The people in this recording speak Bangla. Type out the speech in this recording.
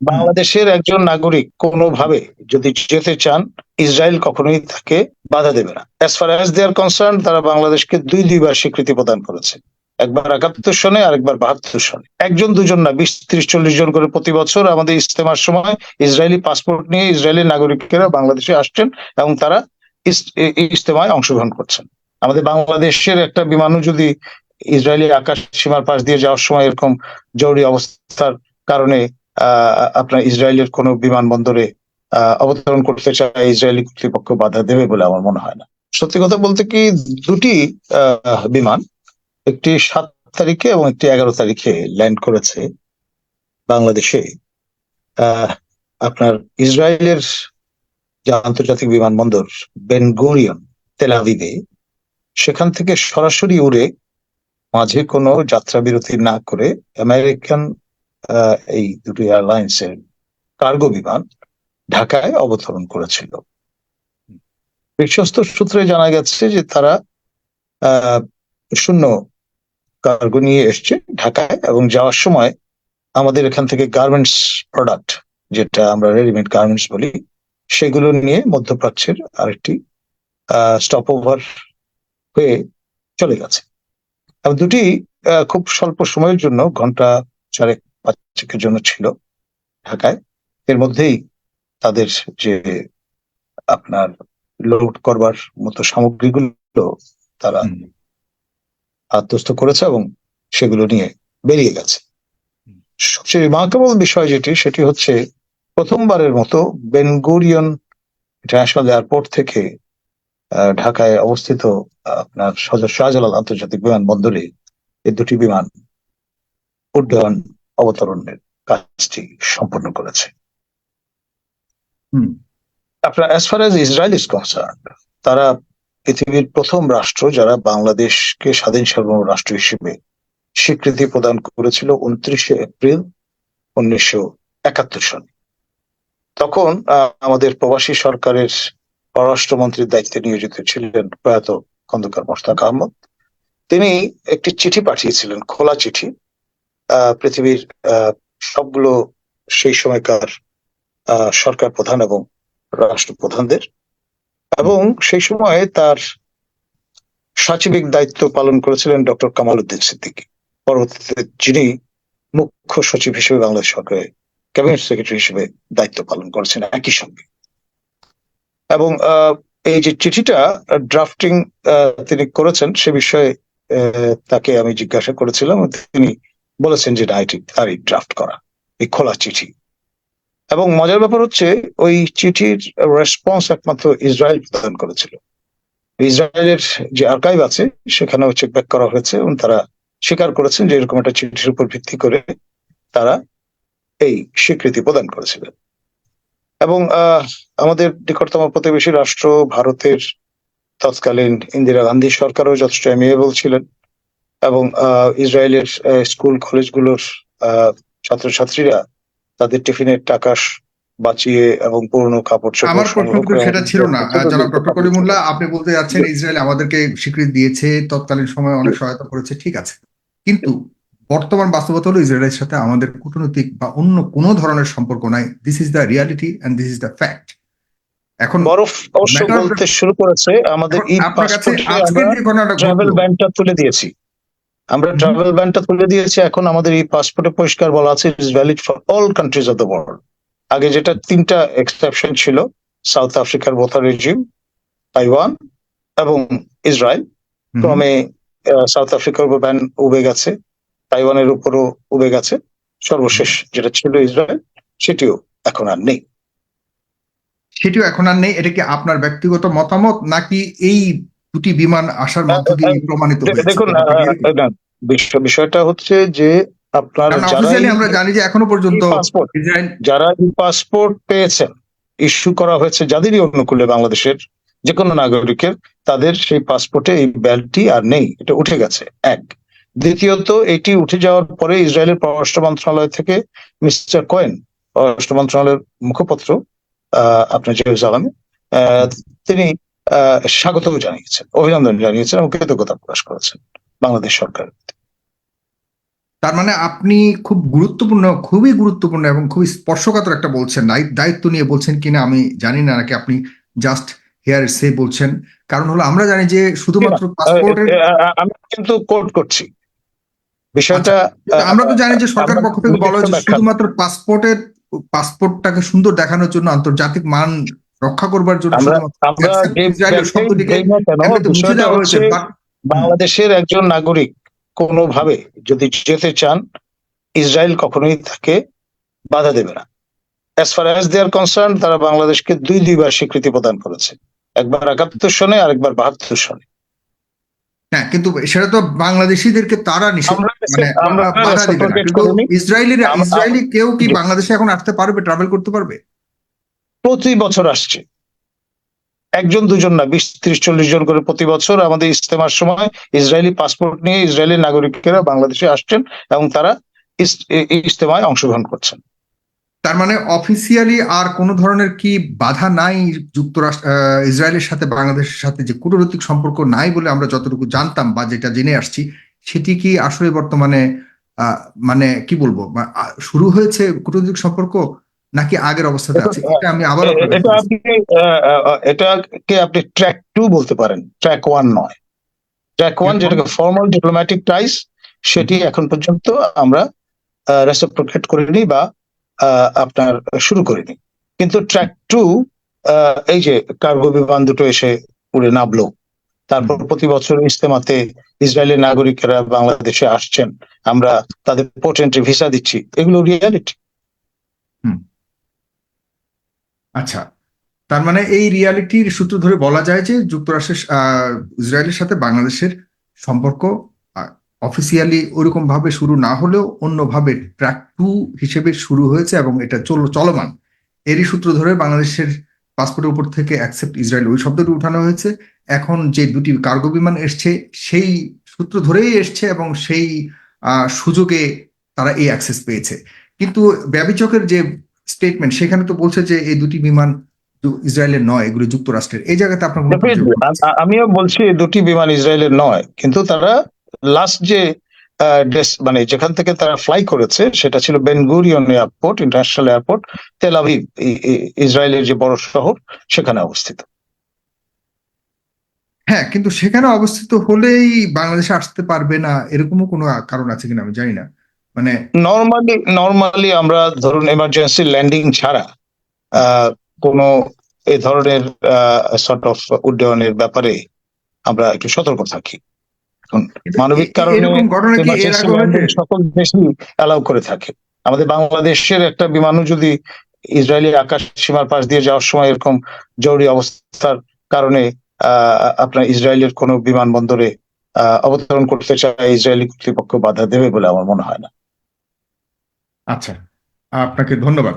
বাংলাদেশের একজন নাগরিক কোনোভাবে যদি যেতে চান, ইসরায়েল কখনোই তাকে বাধা দেবে না। As far as they're concern তারা বাংলাদেশকে দুই, দুইবার স্বীকৃতি প্রদান করেছে। একবার একাত্তর সনে আরেকবার বাহাত্তর সনে। একজন, দুজন না, বিশ, ত্রিশ, চল্লিশ জন করে প্রতি বছর আমাদের ইস্তেমার সময় ইসরায়েলি পাসপোর্ট নিয়ে ইসরায়েলি নাগরিকেরা বাংলাদেশে আসছেন এবং তারা ইস্তেমায় অংশগ্রহণ করছেন। আমাদের বাংলাদেশের একটা বিমানও যদি ইসরায়েলি আকাশ সীমার পাশ দিয়ে যাওয়ার সময় এরকম জরুরি অবস্থার কারণে আপনার ইসরায়েলের কোনো বিমানবন্দরে অবতরণ করতে চায় ইসরায়েলি কর্তৃপক্ষ বাধা দেবে বলে আমার মনে হয় না। সত্যি কথা বলতে কি, দুটি বিমান একটি সাত তারিখে এবং একটি এগারো তারিখে ল্যান্ড করেছে বাংলাদেশে। আপনার ইসরায়েলের যে আন্তর্জাতিক বিমানবন্দর বেনগোরিয়ন তেলাভিভে সেখান থেকে সরাসরি উড়ে মাঝে কোনো যাত্রা বিরতি না করে আমেরিকান এই দুটি এয়ারলাইন্সের কার্গো বিমান ঢাকায় অবতরণ করেছিল। বিশ্বস্ত সূত্রে জানা গেছে যে তারা শূন্য কার্গো নিয়ে এসছে ঢাকায় এবং যাওয়ার সময় আমাদের এখান থেকে গার্মেন্টস প্রোডাক্ট যেটা আমরা রেডিমেড গার্মেন্টস বলি, সেগুলো নিয়ে মধ্যপ্রাচ্যের আরেকটি স্টপ ওভার হয়ে চলে গেছে। এবং দুটি খুব স্বল্প সময়ের জন্য ঘণ্টা চারেক পাঁচেকের জন্য ছিল ঢাকায় এর মধ্যেই তাদের যে আপনার লোড করবার মতো সামগ্রীগুলো তারা। আত্মস্থ করেছে এবং সেগুলো নিয়ে বেরিয়ে গেছে সবচেয়ে রিমার্কেবল বিষয় যেটি সেটি হচ্ছে প্রথমবারের মতো বেনগুরিয়ন ইন্টারন্যাশনাল এয়ারপোর্ট থেকে আহ, ঢাকায় অবস্থিত আপনার সদর শাহজালাল আন্তর্জাতিক বিমানবন্দরে এই দুটি বিমান উড্ডয়ন অবতরণের কাজটি সম্পন্ন করেছে। হুম। আপনার as far as Israel is concern তারা পৃথিবীর প্রথম রাষ্ট্র যারা বাংলাদেশকে স্বাধীন সার্বভৌম রাষ্ট্র হিসেবে স্বীকৃতি প্রদান করেছিল উনত্রিশে এপ্রিল উনিশশো একাত্তর সনে তখন আমাদের প্রবাসী সরকারের পররাষ্ট্রমন্ত্রীর দায়িত্বে নিয়োজিত ছিলেন প্রয়াত খন্দকার মোস্তাক আহমদ। তিনি একটি চিঠি পাঠিয়েছিলেন খোলা চিঠি। পৃথিবীর সবগুলো সেই সময়কার সরকার প্রধান এবং রাষ্ট্রপ্রধানদের এবং সেই সময় তার সচিবিক দায়িত্ব পালন করেছিলেন ডক্টর কামাল উদ্দিন সিদ্দিকী। পরবর্তীতে যিনি মুখ্য সচিব হিসেবে বাংলাদেশ সরকারে ক্যাবিনেট সেক্রেটারি হিসেবে দায়িত্ব পালন করেছেন একই সঙ্গে। এবং এই যে চিঠিটা ড্রাফটিং তিনি করেছেন সে বিষয়ে তাকে আমি জিজ্ঞাসা করেছিলাম। তিনি বলেছেন যে এটি তারই ড্রাফট করা, এই খোলা চিঠি। এবং মজার ব্যাপার হচ্ছে, ওই চিঠির রেসপন্স একমাত্র ইসরায়েল প্রদান করেছিল। ইসরায়েলের যে আর্কাইভ আছে সেখানে হচ্ছে ব্যাক করা হয়েছে এবং তারা স্বীকার করেছেন যে এরকম একটা চিঠির উপর ভিত্তি করে তারা এই স্বীকৃতি প্রদান করেছিলেন। এবং আমাদের নিকটতম প্রতিবেশী রাষ্ট্র ভারতের তৎকালীন ইন্দিরা গান্ধী সরকারও যথেষ্ট এমিয়েবল ছিলেন এবং ইসরায়েলের স্কুল কলেজগুলোর ছাত্রছাত্রীরা তাদের টিফিনের টাকা বাঁচিয়ে এবং পুরনো কাপড় আমার প্রশ্ন সেটা ছিল না। জনাব ডক্টর পাঠিয়েছে। কলিমুল্লাহ আপনি বলতে যাচ্ছেন ইসরায়েল আমাদেরকে স্বীকৃতি দিয়েছে তৎকালীন সময়ে অনেক সহায়তা করেছে ঠিক আছে। কিন্তু বর্তমান বাস্তবতা হলো ইসরায়েলের সাথে আমাদের কূটনৈতিক বা অন্য কোনো ধরনের সম্পর্ক নাই। This is the reality and this is the fact এখন বরফ অবশ্য বলতে শুরু করেছে। আমাদের কাছে পাসপোর্টে আমরা যে ঘটনাটা ট্রাভেল ব্যানটা তুলে দিয়েছি। আমরা। ট্রাভেল ব্যানটা তুলে দিয়েছি। এখন আমাদের এই পাসপোর্টে পরিষ্কার বলা আছে it is valid for all countries of the world আগে যেটা তিনটা এক্সেপশন ছিল সাউথ আফ্রিকার বোথা রেজিম তাইওয়ান এবং ইসরায়েল ক্রমে সাউথ আফ্রিকার উপর ব্যান উবে গেছে তাইওয়ানের উপরও উবে গেছে। সর্বশেষ যেটা ছিল ইসরায়েল সেটিও এখন আর নেই। সেটিও এখন আর নেই। এটা কি আপনার ব্যক্তিগত মতামত নাকি এই দুটি বিমান আসার মধ্য দিয়ে প্রমাণিত হয়েছে। দেখুন বিষয়টা হচ্ছে যে আপনার আমরা জানি যে এখনও পর্যন্ত যারা পাসপোর্ট পেয়েছেন ইস্যু করা হয়েছে যাদেরই অনুকূলে বাংলাদেশের যে কোনো নাগরিকের তাদের সেই পাসপোর্টে এই ব্যালটি আর নেই। এটা উঠে গেছে এক। দ্বিতীয়ত এটি উঠে যাওয়ার পরে ইসরায়েলের পররাষ্ট্র মন্ত্রণালয় থেকে মিস্টার কয়েন পররাষ্ট্র মন্ত্রণালয়ের মুখপত্র আহ, আপনার জেরুজালামে তিনি স্বাগত জানিয়েছেন অভিনন্দন জানিয়েছেন এবং কৃতজ্ঞতা প্রকাশ করেছেন বাংলাদেশ সরকার তার মানে আপনি খুব গুরুত্বপূর্ণ খুবই গুরুত্বপূর্ণ এবং খুবই স্পর্শকাতর একটা বলছেন দায়িত্ব দায়িত্ব নিয়ে বলছেন কিনা আমি জানি না নাকি আপনি জাস্ট হেয়ার সে বলছেন। কারণ হলো আমরা জানি যে শুধুমাত্র পাসপোর্টের আমি কিন্তু কোট করছি। বিষয়টা আমরা তো জানি যে সরকার পক্ষ থেকে বলা হয়েছে শুধুমাত্র পাসপোর্টের পাসপোর্টটাকে সুন্দর দেখানোর জন্য আন্তর্জাতিক মান রক্ষা করবার জন্য বাংলাদেশের একজন নাগরিক কোনোভাবে যদি যেতে চান ইসরায়েল কখনোই তাকে বাধা দেবে না। As far as they are concern তারা বাংলাদেশকে দুই দুইবার স্বীকৃতি প্রদান করেছে। একবার একাত্তর সনে আর একবার বাহাত্তর সনে। হ্যাঁ কিন্তু সেটা তো বাংলাদেশিদেরকে তারা নিষেধ মানে আমরা বাধা দিবে না। কিন্তু ইসরায়েলিরা ইসরায়েলি কেউ কি বাংলাদেশে এখন আসতে পারবে ট্রাভেল করতে পারবে? প্রতি বছর আসছে। একজন, দুজন না, বিশ, ত্রিশ, চল্লিশ জন করে প্রতি বছর আমাদের ইস্তেমার সময় ইসরায়েলি পাসপোর্ট নিয়ে ইসরায়েলি নাগরিকেরা বাংলাদেশে আসছেন এবং তারা ইস্তেমায় অংশগ্রহণ করছেন। তার মানে অফিসিয়ালি আর কোনো ধরনের কি বাধা নাই যুক্তরাষ্ট্র ইসরায়েলের সাথে, বাংলাদেশের সাথে যে কূটনৈতিক সম্পর্ক নাই বলে আমরা যতটুকু জানতাম বা যেটা জেনে আসছি, সেটি কি আসলে বর্তমানে মানে কি বলব শুরু হয়েছে কূটনৈতিক সম্পর্ক? নাকি আগের অবস্থাতে আছে? এটা আমি আবার এটা আপনি এটাকে আপনি ট্র্যাক টু বলতে পারেন। ট্র্যাক ওয়ান নয়। Track one? যেটাকে ফর্মাল ডিপ্লোম্যাটিক টাইস সেটি এখন পর্যন্ত আমরা রেসিপ্রোকেট করিনি বা আপনার শুরু করিনি কিন্তু ট্র্যাক টু এই যে কার্গো বিমান দুটো এসে উড়ে নামলো তারপর প্রতি বছর ইস্তেমাতে ইসরায়েলের নাগরিকেরা বাংলাদেশে আসছেন আমরা তাদের পোর্ট এন্ট্রি ভিসা দিচ্ছি। এগুলো রিয়ালিটি আচ্ছা তার মানে এই রিয়ালিটির সূত্র ধরে বলা যায় যে যুক্তরাষ্ট্রের ইসরায়েলের সাথে বাংলাদেশের সম্পর্ক অফিসিয়ালি ওরকম ভাবে শুরু না হলেও অন্যভাবে ট্র্যাক টু হিসেবে শুরু হয়েছে এবং এটা চল, চলমান। এরই সূত্র ধরে বাংলাদেশের পাসপোর্টের উপর থেকে অ্যাকসেপ্ট ইসরায়েল ওই শব্দটি উঠানো হয়েছে। এখন যে দুটি কার্গো বিমান এসছে, সেই সূত্র ধরেই এসছে এবং সেই সুযোগে তারা এই অ্যাক্সেস পেয়েছে। কিন্তু ব্যবিচকের যে স্টেটমেন্ট সেখানে তো বলছে যে এই দুটি বিমান ইসরায়েলের নয় এগুলো যুক্তরাষ্ট্রের। এই জায়গাতে আপনার আমিও বলছি দুটি বিমান ইসরায়েলের নয় কিন্তু তারা লাস্ট যে মানে যেখান থেকে তারা ফ্লাই করেছে সেটা ছিল Ben Gurion airport international airport Tel Aviv ই- ই- ইসরায়েলের যে বড় শহর সেখানে অবস্থিত। হ্যাঁ কিন্তু সেখানে অবস্থিত হলেই বাংলাদেশে আসতে পারবে না এরকমও কোনো কারণ আছে কিনা আমি জানি না। মানে নর্মালি নর্মালি আমরা ধরুন এমার্জেন্সি ল্যান্ডিং ছাড়া কোনো এই ধরনের সর্ট অফ উড্ডয়নের ব্যাপারে আমরা একটু সতর্ক থাকি। মানবিক কারণে সকল দেশই অ্যালাউ করে থাকে। আমাদের বাংলাদেশের একটা বিমানও যদি ইসরায়েলি আকাশ সীমার পাশ দিয়ে যাওয়ার সময় এরকম জরুরি অবস্থার কারণে আহ, আপনার ইসরায়েলের কোনো বিমানবন্দরে আহ, অবতরণ করতে চায় ইসরায়েলি কর্তৃপক্ষ বাধা দেবে বলে আমার মনে হয় না। আচ্ছা আপনাকে ধন্যবাদ।